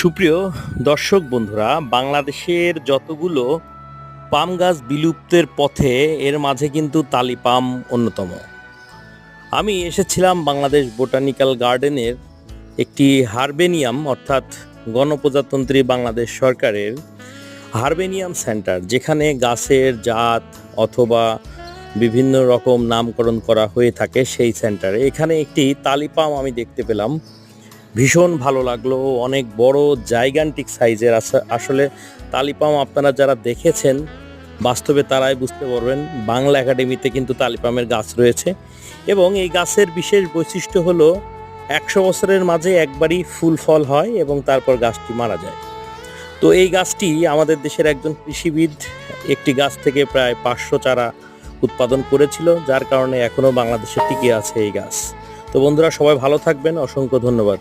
সুপ্রিয় দর্শক বন্ধুরা, বাংলাদেশের যতগুলো পাম গাছ বিলুপ্তের পথে এর মাঝে কিন্তু তালি পাম অন্যতম। আমি এসেছিলাম বাংলাদেশ বোটানিক্যাল গার্ডেনের একটি হারবেনিয়াম, অর্থাৎ গণপ্রজাতন্ত্রী বাংলাদেশ সরকারের হারবেনিয়াম সেন্টার, যেখানে গাছের জাত অথবা বিভিন্ন রকম নামকরণ করা হয়ে থাকে সেই সেন্টারে। এখানে একটি তালিপাম আমি দেখতে পেলাম। ভীষণ ভালো লাগল। অনেক বড় জাইগান্টিক সাইজের আস- আসলে তালিপাম আপনারা যারা দেখেছেন, বাস্তবে তারাই বুঝতে পারবেন, বাংলা একাডেমিতে কিন্তু তালিপামের গাছ রয়েছে এবং এই গাছের বিশেষ বৈশিষ্ট্য হলো একশো বছরের মাঝে একবারই ফুল ফল হয় এবং তারপর গাছটি মারা যায়। তো এই গাছটি আমাদের দেশের একজন কৃষিবিদ একটি গাছ থেকে প্রায় পাঁচশো চারা উৎপাদন করেছিল, যার কারণে এখনও বাংলাদেশে টিকে আছে এই গাছ। তো বন্ধুরা সবাই ভালো থাকবেন, অসংখ্য ধন্যবাদ।